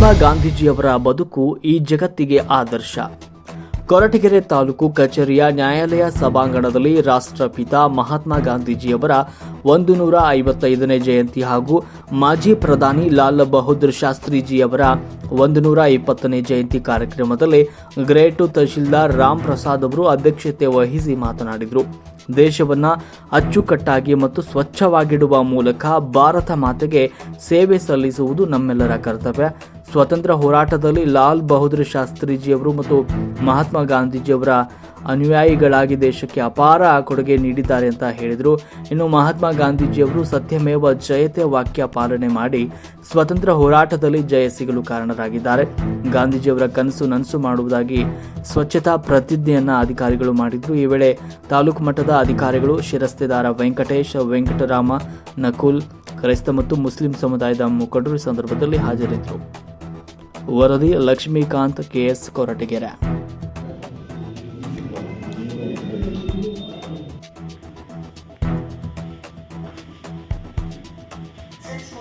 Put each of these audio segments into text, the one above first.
ಮಹಾತ್ಮ ಗಾಂಧೀಜಿಯವರ ಬದುಕು ಈ ಜಗತ್ತಿಗೆ ಆದರ್ಶ. ಕೊರಟಗೆರೆ ತಾಲೂಕು ಕಚೇರಿಯ ನ್ಯಾಯಾಲಯ ಸಭಾಂಗಣದಲ್ಲಿ ರಾಷ್ಟ್ರಪಿತ ಮಹಾತ್ಮ ಗಾಂಧೀಜಿಯವರ ಒಂದು ನೂರ ಐವತ್ತೈದನೇ ಜಯಂತಿ ಹಾಗೂ ಮಾಜಿ ಪ್ರಧಾನಿ ಲಾಲ್ ಬಹದ್ದೂರ್ ಶಾಸ್ತ್ರಿಜಿಯವರ ಒಂದು ನೂರ ಇಪ್ಪತ್ತನೇ ಜಯಂತಿ ಕಾರ್ಯಕ್ರಮದಲ್ಲಿ ಗ್ರೇಟು ತಹಶೀಲ್ದಾರ್ ರಾಮ್ ಪ್ರಸಾದ್ ಅವರು ಅಧ್ಯಕ್ಷತೆ ವಹಿಸಿ ಮಾತನಾಡಿದರು. ದೇಶವನ್ನ ಅಚ್ಚುಕಟ್ಟಾಗಿ ಮತ್ತು ಸ್ವಚ್ಛವಾಗಿಡುವ ಮೂಲಕ ಭಾರತ ಮಾತೆಗೆ ಸೇವೆ ಸಲ್ಲಿಸುವುದು ನಮ್ಮೆಲ್ಲರ ಕರ್ತವ್ಯ. ಸ್ವತಂತ್ರ ಹೋರಾಟದಲ್ಲಿ ಲಾಲ್ ಬಹದ್ದೂರ್ ಶಾಸ್ತ್ರಿಜಿಯವರು ಮತ್ತು ಮಹಾತ್ಮ ಗಾಂಧೀಜಿಯವರ ಅನುಯಾಯಿಗಳಾಗಿ ದೇಶಕ್ಕೆ ಅಪಾರ ಕೊಡುಗೆ ನೀಡಿದ್ದಾರೆ ಅಂತ ಹೇಳಿದರು. ಇನ್ನು ಮಹಾತ್ಮ ಗಾಂಧೀಜಿಯವರು ಸತ್ಯಮೇವ ಜಯತೆ ವಾಕ್ಯ ಪಾಲನೆ ಮಾಡಿ ಸ್ವತಂತ್ರ ಹೋರಾಟದಲ್ಲಿ ಜಯ ಸಿಗಲು ಕಾರಣರಾಗಿದ್ದಾರೆ. ಗಾಂಧೀಜಿಯವರ ಕನಸು ನನಸು ಮಾಡುವುದಾಗಿ ಸ್ವಚ್ಛತಾ ಪ್ರತಿಜ್ಞೆಯನ್ನು ಅಧಿಕಾರಿಗಳು ಮಾಡಿದ್ರು. ಈ ವೇಳೆ ತಾಲೂಕು ಮಟ್ಟದ ಅಧಿಕಾರಿಗಳು ಶಿರಸ್ತೆದಾರ ವೆಂಕಟೇಶ್, ವೆಂಕಟರಾಮ, ನಕುಲ್, ಕ್ರೈಸ್ತ ಮತ್ತು ಮುಸ್ಲಿಂ ಸಮುದಾಯದ ಮುಖಂಡರು ಸಂದರ್ಭದಲ್ಲಿ ಹಾಜರಿದ್ದರು. ವರದಿ ಲಕ್ಷ್ಮೀಕಾಂತ್ ಕೆಎಸ್ ಕೊರಟಗೆರೆ.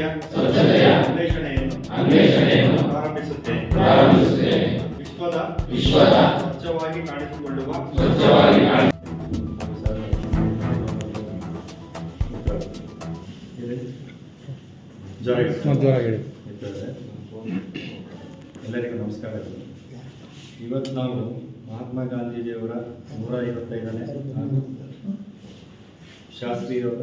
ಸ್ವಚ್ಛತೆಯ ಅನ್ವೇಷಣೆಯನ್ನು ಪ್ರಾರಂಭಿಸುತ್ತೇನೆ. ವಿಶ್ವದ ಸ್ವಚ್ಛವಾಗಿ ಕಾಣಿಸಿಕೊಳ್ಳುವ ಎಲ್ಲರಿಗೂ ನಮಸ್ಕಾರಗಳು ಇವತ್ತು ನಾವು ಮಹಾತ್ಮ ಗಾಂಧೀಜಿಯವರ ನೂರ ಐವತ್ತೈದನೇ ಶಾಸ್ತ್ರಿಯವರ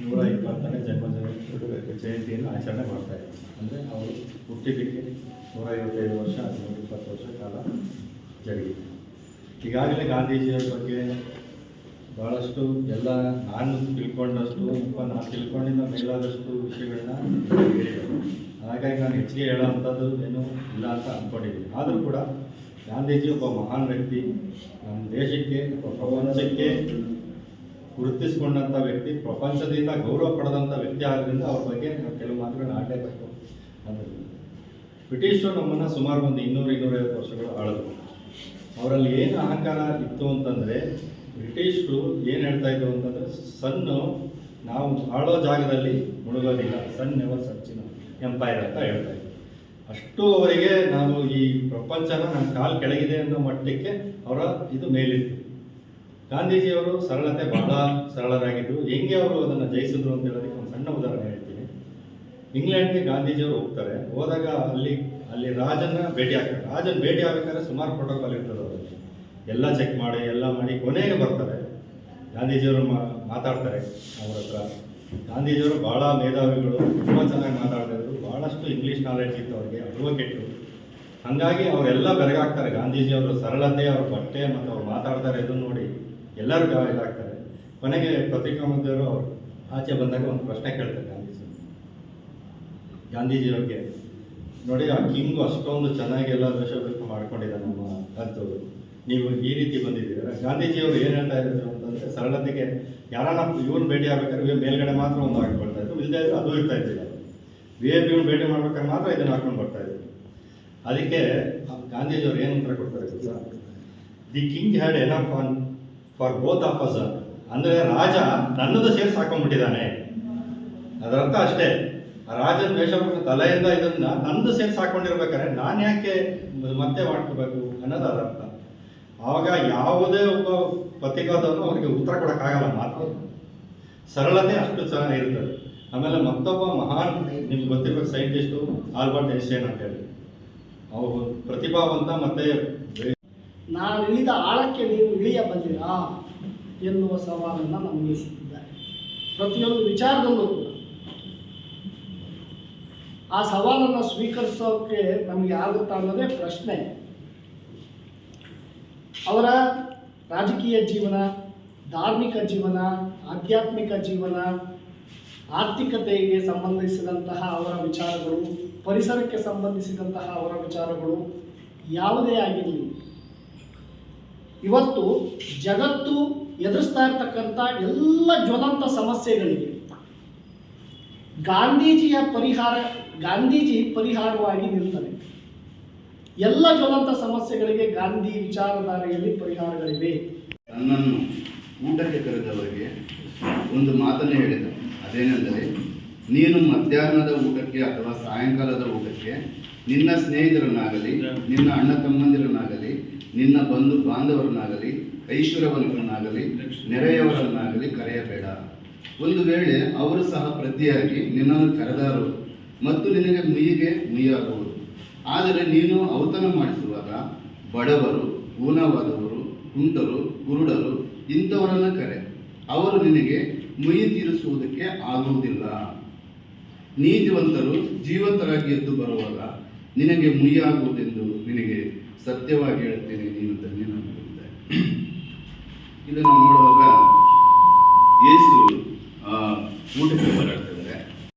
ನೂರ ಇಪ್ಪತ್ತನೇ ಜನ್ಮ ಜಯ- ಜಯಂತಿಯನ್ನು ಆಚರಣೆ ಮಾಡ್ತಾ ಇದ್ದಾರೆ. ಅಂದರೆ ಅವರು ಹುಟ್ಟಿದ್ದಕ್ಕೆ ನೂರ ಐವತ್ತೈದು ವರ್ಷ ನೂರ ಇಪ್ಪತ್ತು ವರ್ಷ ಕಾಲ ಜರುಗಿದೆ. ಈಗಾಗಲೇ ಗಾಂಧೀಜಿಯವರ ಬಗ್ಗೆ ಭಾಳಷ್ಟು ಎಲ್ಲ ನಾನು ತಿಳ್ಕೊಂಡಷ್ಟು, ಅಥವಾ ನಾನು ತಿಳ್ಕೊಂಡಿದ್ದ ಮೇಲಾದಷ್ಟು ವಿಷಯಗಳನ್ನ ಹಾಗಾಗಿ ನಾನು ಹೆಚ್ಚಿಗೆ ಹೇಳೋವಂಥದ್ದು ಏನು ಇಲ್ಲ ಅಂತ ಅಂದ್ಕೊಂಡಿದ್ದೀನಿ ಆದರೂ ಕೂಡ ಗಾಂಧೀಜಿ ಒಬ್ಬ ಮಹಾನ್ ವ್ಯಕ್ತಿ. ನಮ್ಮ ದೇಶಕ್ಕೆ ಪ್ರಪಂಚಕ್ಕೆ ಗುರುತಿಸಿಕೊಂಡಂಥ ವ್ಯಕ್ತಿ, ಪ್ರಪಂಚದಿಂದ ಗೌರವ ಪಡೆದಂಥ ವ್ಯಕ್ತಿ ಆದ್ದರಿಂದ ಅವ್ರ ಬಗ್ಗೆ ನಾವು ಕೆಲವು ಮಾತುಗಳನ್ನ ಆಡಲೇಬೇಕು. ಅಂದರೆ ಬ್ರಿಟಿಷರು ನಮ್ಮನ್ನು ಸುಮಾರು ಒಂದು ಇನ್ನೂರು, ಇನ್ನೂರೈವತ್ತು ವರ್ಷಗಳು ಆಳಿದ್ರು. ಅವರಲ್ಲಿ ಏನು ಅಹಂಕಾರ ಇತ್ತು ಅಂತಂದರೆ, ಬ್ರಿಟಿಷರು ಏನು ಹೇಳ್ತಾ ಇದ್ರು ಅಂತಂದರೆ, ಸಣ್ಣ ನಾವು ಆಳೋ ಜಾಗದಲ್ಲಿ ಮುಳುಗೋದಿಲ್ಲ ಸಣ್ಣ ಎವರ್ ಸಚ್ಚಿನ ಎಂಪೈರ್ ಅಂತ ಹೇಳ್ತಾ ಇದ್ರು. ಅಷ್ಟು ಅವರಿಗೆ ನಾವು ಈ ಪ್ರಪಂಚನ ನಮ್ಮ ಕಾಲು ಕೆಳಗಿದೆ ಅನ್ನೋ ಮಟ್ಟಕ್ಕೆ ಅವರ ಇದು ಮೇಲಿತ್ತು. ಗಾಂಧೀಜಿಯವರು ಸರಳತೆ ಬಹಳ ಸರಳರಾಗಿದ್ದರು ಹೆಂಗೆ ಅವರು ಅದನ್ನು ಜಯಿಸಿದ್ರು ಅಂತ ಹೇಳೋದಕ್ಕೆ ಒಂದು ಸಣ್ಣ ಉದಾಹರಣೆ ಹೇಳ್ತೀನಿ. ಇಂಗ್ಲೆಂಡ್ಗೆ ಗಾಂಧೀಜಿಯವರು ಹೋಗ್ತಾರೆ, ಹೋದಾಗ ಅಲ್ಲಿ ಅಲ್ಲಿ ರಾಜನ ಭೇಟಿ ಆಗ್ತಾರೆ. ರಾಜನ ಭೇಟಿ ಆಗಬೇಕಾದ್ರೆ ಸುಮಾರು ಪ್ರೋಟೋಕಾಲ್ ಇರ್ತದೆ ಅವರಲ್ಲಿ ಎಲ್ಲ ಚೆಕ್ ಮಾಡಿ, ಎಲ್ಲ ಮಾಡಿ, ಕೊನೆಗೆ ಬರ್ತಾರೆ. ಗಾಂಧೀಜಿಯವರು ಮಾತಾಡ್ತಾರೆ ಅವ್ರ ಹತ್ರ. ಗಾಂಧೀಜಿಯವರು ಭಾಳ ಮೇಧಾವಿಗಳು, ತುಂಬ ಚೆನ್ನಾಗಿ ಮಾತಾಡ್ತಿದ್ರು. ಭಾಳಷ್ಟು ಇಂಗ್ಲೀಷ್ ನಾಲೆಡ್ಜ್ ಇತ್ತು ಅವ್ರಿಗೆ ಅಡ್ವೊಕೇಟು ಹಾಗಾಗಿ ಅವರೆಲ್ಲ ಬೆರಗಾಗ್ತಾರೆ. ಗಾಂಧೀಜಿಯವರು ಸರಳತೆ, ಅವ್ರ ಬಟ್ಟೆ ಮತ್ತು ಅವ್ರು ಮಾತಾಡ್ತಾರೆ, ಇದನ್ನು ನೋಡಿ. ಎಲ್ಲರೂ ಇದಾಗ್ತಾರೆ ಕೊನೆಗೆ ಪತ್ರಿಕಾಮಂತ್ರಿಯವರು ಅವರು ಆಚೆ ಬಂದಾಗ ಒಂದು ಪ್ರಶ್ನೆ ಕೇಳ್ತಾರೆ ಗಾಂಧೀಜಿ. ಗಾಂಧೀಜಿಯವ್ರಿಗೆ ನೋಡಿ, ಆ ಕಿಂಗು ಅಷ್ಟೊಂದು ಚೆನ್ನಾಗಿ ಎಲ್ಲ ವೇಷಭೂಷ ಮಾಡ್ಕೊಂಡಿದ್ದ ನಮ್ಮ ರಾಜ್ಯದವರು. ನೀವು ಈ ರೀತಿ ಬಂದಿದ್ದೀರ? ಗಾಂಧೀಜಿಯವರು ಏನು ಹೇಳ್ತಾ ಇದ್ರು ಅಂತಂದರೆ, ಸರಳತೆಗೆ ಯಾರನ್ನ ಇವ್ರನ್ನ ಭೇಟಿ ಆಗ್ಬೇಕಾದ್ರೆ ಮೇಲ್ಗಡೆ ಮಾತ್ರ ಒಂದು ಹಾಕೊಳ್ತಾ ಇದ್ರು. ಇಲ್ಲದೆ ಅದು ಇರ್ತಾ ಇದ್ದಿಲ್ಲ ವಿ ಎ ಪಿಗಳನ್ನ ಭೇಟಿ ಮಾಡ್ಬೇಕಾದ್ರೆ ಮಾತ್ರ ಇದನ್ನು ಹಾಕೊಂಡು ಬರ್ತಾ ಇದ್ರು. ಅದಕ್ಕೆ ಗಾಂಧೀಜಿಯವರು ಏನು ಉತ್ತರ ಕೊಡ್ತಾರೆ the king had enough on for both of us ಅಂದರೆ ರಾಜ ನನ್ನದು ಸೇರಿ ಸಾಕೊಂಡ್ಬಿಟ್ಟಿದ್ದಾನೆ ಅದರರ್ಥ ಅಷ್ಟೇ, ರಾಜನ ವೇಷಭೂಷಣ ತಲೆಯಿಂದ ಇದನ್ನ ನಂದು ಸೇರಿ ಸಾಕೊಂಡಿರ್ಬೇಕಾದ್ರೆ ನಾನು ಯಾಕೆ ಮತ್ತೆ ಮಾಡ್ಕೋಬೇಕು ಅನ್ನೋದು ಅದರ ಅರ್ಥ ಆವಾಗ ಯಾವುದೇ ಒಬ್ಬ ಪತ್ರಿಕಾದವನು ಅವರಿಗೆ ಉತ್ತರ ಕೊಡೋಕ್ಕಾಗಲ್ಲ ಮಾತು ಸರಳತೆ ಅಷ್ಟು ಚೆನ್ನಾಗಿರ್ತದೆ ಆಮೇಲೆ ಮತ್ತೊಬ್ಬ ಮಹಾನ್ ನಿಮ್ಗೆ ಗೊತ್ತಿರಬೇಕು ಸೈಂಟಿಸ್ಟು ಆಲ್ಬರ್ಟ್ ಐನ್ಸ್ಟೈನ್ ಅಂತ ಹೇಳಿ. ಅವರು ಪ್ರತಿಭಾವಂತ ಮತ್ತೆ ನಾನು ಇಳಿದ ಆಳಕ್ಕೆ ನೀವು ಬಂದಿರಾ ಎನ್ನುವ ಸವಾಲನ್ನು ನಮಗೆ ಸಿಕ್ಕಿದ್ದಾರೆ ಪ್ರತಿಯೊಂದು ವಿಚಾರದಲ್ಲೂ ಕೂಡ. ಆ ಸವಾಲನ್ನು ಸ್ವೀಕರಿಸೋಕೆ ನಮಗೆ ಆಗುತ್ತಾ ಅನ್ನೋದೇ ಪ್ರಶ್ನೆ. ಅವರ ರಾಜಕೀಯ ಜೀವನ, ಧಾರ್ಮಿಕ ಜೀವನ, ಆಧ್ಯಾತ್ಮಿಕ ಜೀವನ, ಆರ್ಥಿಕತೆಗೆ ಸಂಬಂಧಿಸಿದಂತಹ ಅವರ ವಿಚಾರಗಳು, ಪರಿಸರಕ್ಕೆ ಸಂಬಂಧಿಸಿದಂತಹ ಅವರ ವಿಚಾರಗಳು ಯಾವುದೇ ಆಗಿರಲಿ. ಇವತ್ತು ಜಗತ್ತು ಎದುರಿಸ್ತಾ ಇರ್ತಕ್ಕಂಥ ಎಲ್ಲ ಜ್ವಲಂತ ಸಮಸ್ಯೆಗಳಿಗೆ ಗಾಂಧೀಜಿಯ ಪರಿಹಾರ, ಗಾಂಧೀಜಿ ಪರಿಹಾರವಾಗಿ ನಿಲ್ತಾರೆ ಎಲ್ಲ ಜ್ವಲಂತ ಸಮಸ್ಯೆಗಳಿಗೆ ಗಾಂಧಿ ವಿಚಾರಧಾರೆಯಲ್ಲಿ ಪರಿಹಾರಗಳಿವೆ. ನನ್ನನ್ನು ಊಟಕ್ಕೆ ಕರೆದವರಿಗೆ ಒಂದು ಮಾತನ್ನು ಹೇಳಿದರು ಅದೇನೆಂದರೆ ನೀನು ಮಧ್ಯಾಹ್ನದ ಊಟಕ್ಕೆ ಅಥವಾ ಸಾಯಂಕಾಲದ ಊಟಕ್ಕೆ ನಿನ್ನ ಸ್ನೇಹಿತರನ್ನಾಗಲಿ ನಿನ್ನ ಅಣ್ಣ ತಮ್ಮಂದಿರನ್ನಾಗಲಿ ನಿನ್ನ ಬಂಧು ಬಾಂಧವರನ್ನಾಗಲಿ ಐಶ್ವರ್ಯವನ್ನನ್ನಾಗಲಿ ನೆರೆಯವರನ್ನಾಗಲಿ ಕರೆಯಬೇಡ. ಒಂದು ವೇಳೆ ಅವರು ಸಹ ಪ್ರತಿಯಾಗಿ ನಿನ್ನನ್ನು ಕರೆದಾರು ಮತ್ತು ನಿನಗೆ ಮುಯಿಗೆ ಮುಯ್ಯಾಗುವುದು ಆದರೆ ನೀನು ಔತಣ ಮಾಡಿಸುವಾಗ ಬಡವರು ಊನವಾದವರು ಕುಂಟರು ಕುರುಡರು ಇಂಥವರನ್ನು ಕರೆ. ಅವರು ನಿನಗೆ ಮುಯಿ ತೀರಿಸುವುದಕ್ಕೆ ಆಗುವುದಿಲ್ಲ. ನೀತಿವಂತರು ಜೀವಂತರಾಗಿ ಎದ್ದು ಬರುವಾಗ ನಿನಗೆ ಮುಯ್ಯಾಗುವುದೆಂದು ನಿನಗೆ ಸತ್ಯವಾಗಿ ಹೇಳುತ್ತೇನೆ ನೀನು ಧನ್ಯನಾಗಿರುತ್ತಾರೆ ಇದನ್ನು ನೋಡುವಾಗ ಆ, ಊಟಕ್ಕೆ ಬರ